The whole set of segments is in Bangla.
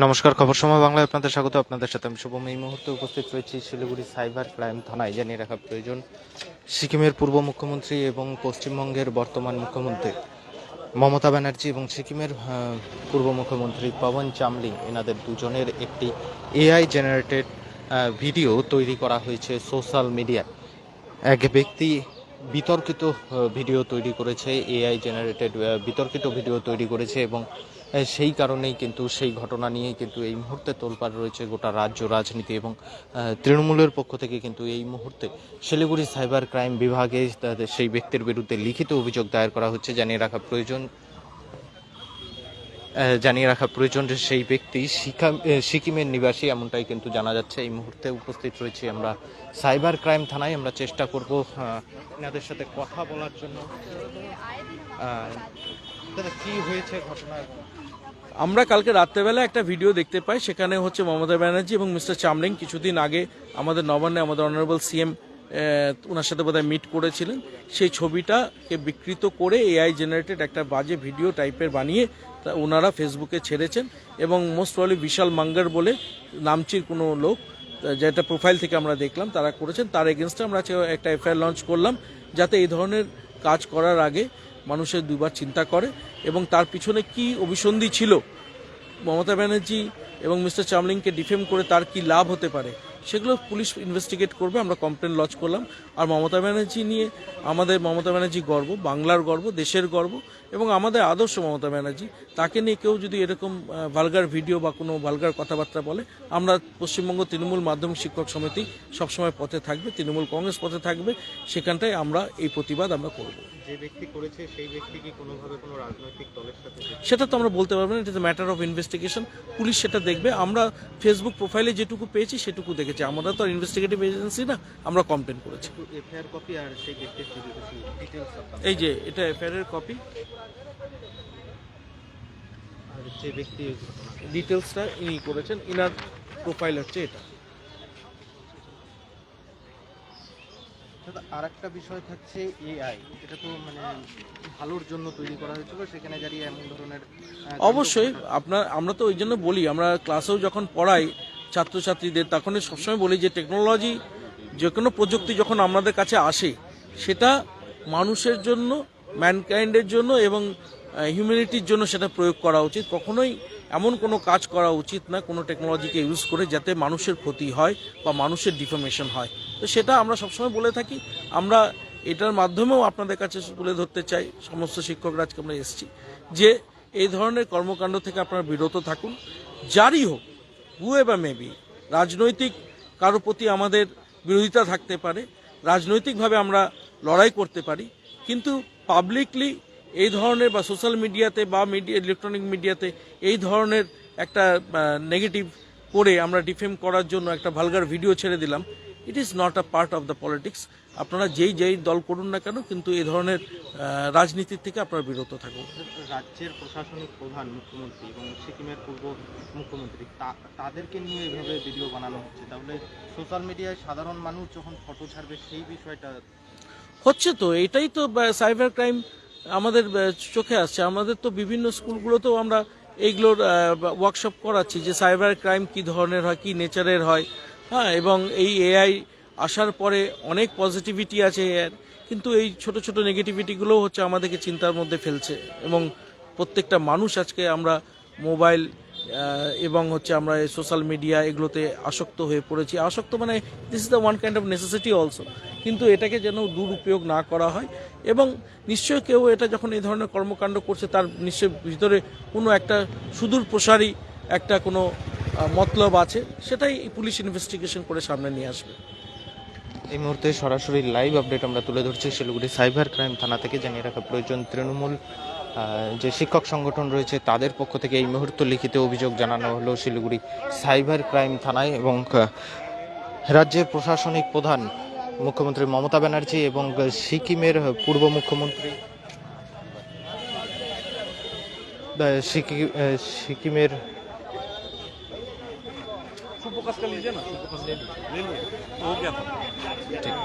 নমস্কার, খবর সময় বাংলায় আপনাদের স্বাগত। আপনাদের সাথে আমি শুভম। এই মুহূর্তে উপস্থিত রয়েছি শিলিগুড়ি সাইবার ক্রাইম থানায়, জানিয়ে রাখা প্রয়োজন সিকিমের পূর্ব মুখ্যমন্ত্রী এবং পশ্চিমবঙ্গের বর্তমান মুখ্যমন্ত্রী মমতা ব্যানার্জি এবং সিকিমের পূর্ব মুখ্যমন্ত্রী পবন চামলিং। এনাদের দুজনের একটি এআই জেনারেটেড ভিডিও তৈরি করা হয়েছে সোশ্যাল মিডিয়ায়। এক ব্যক্তি বিতর্কিত ভিডিও তৈরি করেছে, এআই জেনারেটেড বিতর্কিত ভিডিও তৈরি করেছে এবং সেই কারণেই কিন্তু সেই ঘটনা নিয়েই কিন্তু এই মুহূর্তে তোলপাড় রয়েছে গোটা রাজ্য রাজনীতি এবং তৃণমূলের পক্ষ থেকে কিন্তু এই মুহূর্তে শিলিগুড়ি সাইবার ক্রাইম বিভাগে সেই ব্যক্তির বিরুদ্ধে লিখিত অভিযোগ দায়ের করা হচ্ছে, জানিয়ে রাখা প্রয়োজন জানিয়ে রাখা প্রয়োজন যে সেই ব্যক্তি সিকিমের নিবাসী এমনটাই কিন্তু জানা যাচ্ছে। এই মুহূর্তে উপস্থিত রয়েছি আমরা সাইবার ক্রাইম থানায়। আমরা চেষ্টা করব এনাদের সাথে কথা বলার জন্য। কি হয়েছে ঘটনা? আমরা কালকে রাত্রেবেলা একটা ভিডিও দেখতে পাই, সেখানে হচ্ছে মমতা ব্যানার্জি এবং মিস্টার চামলিং কিছুদিন আগে আমাদের নবান্নে আমাদের অনারেবল সিএম ওনার সাথে বোধহয় মিট করেছিলেন। সেই ছবিটাকে বিকৃত করে এআই জেনারেটেড একটা বাজে ভিডিও টাইপের বানিয়ে তা ওনারা ফেসবুকে ছেড়েছেন এবং মোস্ট প্রবলি বিশাল মাঙ্গার বলে নামচির কোনো লোক যেটা প্রোফাইল থেকে আমরা দেখলাম, তারা করেছেন। তার এগেনস্টে আমরা একটা এফআইআর লঞ্চ করলাম, যাতে এই ধরনের কাজ করার আগে মানুষের দুবার চিন্তা করে এবং তার পিছনে কি অভিসন্ধি ছিল? মমতা ব্যানার্জি এবং মিস্টার চামলিংকে ডিফেম করে তার কি লাভ হতে পারে? সেগুলো পুলিশ ইনভেস্টিগেট করবে, আমরা কমপ্লেন লজ করলাম। আর মমতা ব্যানার্জি নিয়ে আমাদের মমতা ব্যানার্জি গর্ব, বাংলার গর্ব, দেশের গর্ব এবং আমাদের আদর্শ মমতা ব্যানার্জি, তাকে নিয়ে কেউ যদি এরকম ভালগার ভিডিও বা কোনো ভালগার কথাবার্তা বলে, আমরা পশ্চিমবঙ্গ তৃণমূল মাধ্যমিক শিক্ষক সমিতি সবসময় পথে থাকবে, তৃণমূল কংগ্রেস পথে থাকবে, সেখানটায় আমরা এই প্রতিবাদ আমরা করব। যে ব্যক্তি করেছে সেই ব্যক্তি কি কোনোভাবে কোনো রাজনৈতিক দলের সাথে সেটা তো আমরা বলতে পারব না it is matter of investigation police সেটা দেখবে। আমরা ফেসবুক প্রোফাইলে যেটুকু পেয়েছি সেটুকু দেখেছি। আমরা তো ইনভেস্টিগেটিভ এজেন্সি না আমরা কমপ্লেন করেছি। এফআইআর কপি আর সেই ব্যক্তির এই যে এটা এফআইআর এর কপি আর যে ব্যক্তি ডিটেলসটা ইনি করেছেন ইনার প্রোফাইল হচ্ছে এটা। আর একটা বিষয় থাকছে এআই এটা তো মানে ভালোর জন্য তৈরি করা হয়েছিল সেখানে দাঁড়িয়ে এমন ধরনের অবশ্যই আপনার আমরা তো ওই জন্য বলি আমরা ক্লাসেও যখন পড়াই ছাত্রছাত্রীদের তখনই সবসময় বলি যে টেকনোলজি যে কোনো প্রযুক্তি যখন আমাদের কাছে আসে সেটা মানুষের জন্য ম্যানকাইন্ডের জন্য এবং হিউম্যানিটির জন্য সেটা প্রয়োগ করা উচিত। কখনোই এমন কোনো কাজ করা উচিত না, কোনো টেকনোলজিকে ইউজ করে যাতে মানুষের ক্ষতি হয় বা মানুষের ডিফরমেশন হয়। তো সেটা আমরা সবসময় বলে থাকি। আমরা এটার মাধ্যমেও আপনাদের কাছে তুলে ধরতে চাই। সমস্ত শিক্ষকরা আজকে আমরা এসেছি যে এই ধরনের কর্মকাণ্ড থেকে আপনারা বিরত থাকুন। যারই হোক হুয়ে বা মেবি রাজনৈতিক কারও প্রতি আমাদের বিরোধিতা থাকতে পারে, রাজনৈতিকভাবে আমরা লড়াই করতে পারি, কিন্তু পাবলিকলি এই ধরনের বা সোশ্যাল মিডিয়াতে বা মিডিয়া ইলেকট্রনিক মিডিয়াতে এই ধরনের একটা নেগেটিভ করে আমরা ডিফেম করার জন্য একটা ভালগার ভিডিও ছেড়ে দিলাম। It is not a part of the politics আপনারা যেই যেই দল করুন না কেন কিন্তু এই ধরনের রাজনীতির থেকে আপনারা বিরত থাকুন। রাজ্যের প্রশাসনিক প্রধান মুখ্যমন্ত্রী এবং সিকিমের পূর্ব মুখ্যমন্ত্রী তাদেরকে নিয়ে এভাবে ভিডিও বানানো হচ্ছে। তাহলে সোশ্যাল মিডিয়ায় সাধারণ মানুষ যখন ফটো ছাড়বে সেই বিষয়টা হচ্ছে তো এটাই তো সাইবার ক্রাইম আমাদের চোখে আসছে। আমাদের তো বিভিন্ন স্কুলগুলোতেও আমরা এইগুলোর ওয়ার্কশপ করাচ্ছি যে সাইবার ক্রাইম কি ধরনের হয়, কি নেচারের হয়। হ্যাঁ এবং এই এআই আসার পরে অনেক পজিটিভিটি আছে। এর কিন্তু এই ছোট ছোট নেগেটিভিটিগুলোও হচ্ছে আমাদেরকে চিন্তার মধ্যে ফেলছে। এবং প্রত্যেকটা মানুষ আজকে আমরা মোবাইল এবং হচ্ছে আমরা সোশ্যাল মিডিয়া এগুলোতে আসক্ত হয়ে পড়েছি। আসক্ত মানে this is the one kind of necessity also কিন্তু এটাকে যেন দুরুপয়োগ না করা হয় এবং নিশ্চয়ই কেউ এটা যখন এই ধরনের কর্মকাণ্ড করছে, তার নিশ্চয় ভিতরে কোনো একটা সুদূর প্রসারী একটা কোনো মতলব আছে, সেটাই পুলিশ ইনভেস্টিগেশন করে সামনে নিয়ে আসবে। এই মুহূর্তে সরাসরি লাইভ আপডেট আমরা তুলে ধরছি শিলিগুড়ি সাইবার ক্রাইম থানা থেকে। জানিয়ে রাখা প্রয়োজন, তৃণমূল যে শিক্ষক সংগঠন রয়েছে, তাদের পক্ষ থেকে এই মুহূর্ত লিখিত অভিযোগ জানানো হলো শিলিগুড়ি সাইবার ক্রাইম থানায় এবং রাজ্যের প্রশাসনিক প্রধান মুখ্যমন্ত্রী মমতা ব্যানার্জি এবং সিকিমের পূর্ব মুখ্যমন্ত্রী সিকিমের सुप्रकाश का लीजिए ना सुप्रकाश ले लीजिए ले लीजिए हो गया था ঠিক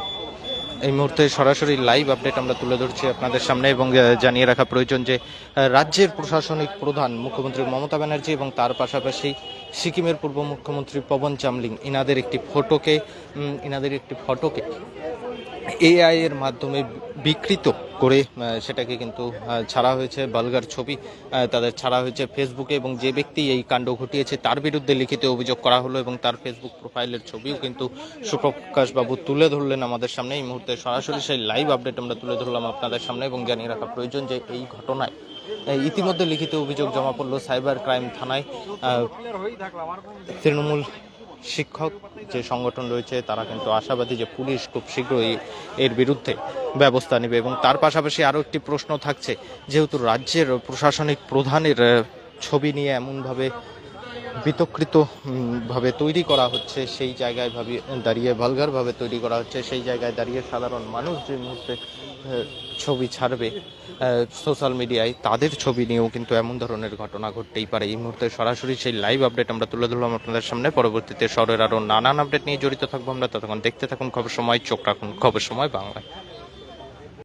এই মুহূর্তে সরাসরি লাইভ আপডেট আমরা তুলে ধরছি আপনাদের সামনে এবং আহ, জানিয়ে রাখা প্রয়োজন যে আহ, রাজ্যের প্রশাসনিক প্রধান মুখ্যমন্ত্রী মমতা ব্যানার্জি এবং তার পাশাপাশি সিকিমের পূর্ব মুখ্যমন্ত্রী পবন চামলিং ইনাদের একটি ফটোকে উম, ইনাদের একটি ফটোকে এআই এর মাধ্যমে বিকৃত করে সেটাকে কিন্তু ছাড়া হয়েছে বালগার ছবি তাদের ছাড়া হয়েছে ফেসবুকে এবং যে ব্যক্তি এই কাণ্ড ঘটিয়েছে তার বিরুদ্ধে লিখিত অভিযোগ করা হলো এবং তার ফেসবুক প্রোফাইলের ছবিও কিন্তু সুপ্রকাশ বাবু তুলে ধরলেন আমাদের সামনে। এই মুহূর্তে সরাসরি সেই লাইভ আপডেট আমরা তুলে ধরলাম আপনাদের সামনে এবং জানিয়ে রাখা প্রয়োজন যে এই ঘটনায় ইতিমধ্যে লিখিত অভিযোগ জমা পড়ল সাইবার ক্রাইম থানায় তৃণমূল শিক্ষক যে সংগঠন রয়েছে তারা কিন্তু আশাবাদী যে পুলিশ খুব শীঘ্রই এর বিরুদ্ধে ব্যবস্থা নেবে এবং তার পাশাপাশি আরও একটি প্রশ্ন থাকছে যেহেতু রাজ্যের প্রশাসনিক প্রধানের ছবি নিয়ে এমনভাবে বিতকৃত উম, ভাবে তৈরি করা হচ্ছে সেই জায়গায় ভাবি দাঁড়িয়ে ভালগারভাবে তৈরি করা হচ্ছে সেই জায়গায় দাঁড়িয়ে সাধারণ মানুষ যে মুহূর্তে ছবি ছাড়বে সোশ্যাল মিডিয়ায় তাদের ছবি নিয়েও কিন্তু এমন ধরনের ঘটনা ঘটতেই পারে। এই মুহূর্তে সরাসরি সেই লাইভ আপডেট আমরা তুলে ধরলাম আপনাদের সামনে। পরবর্তীতে শহরের আরও নানান আপডেট নিয়ে জড়িত থাকব আমরা। ততক্ষণ দেখতে থাকুন খবর সময়, চোখ রাখুন খবর সময় বাংলায়।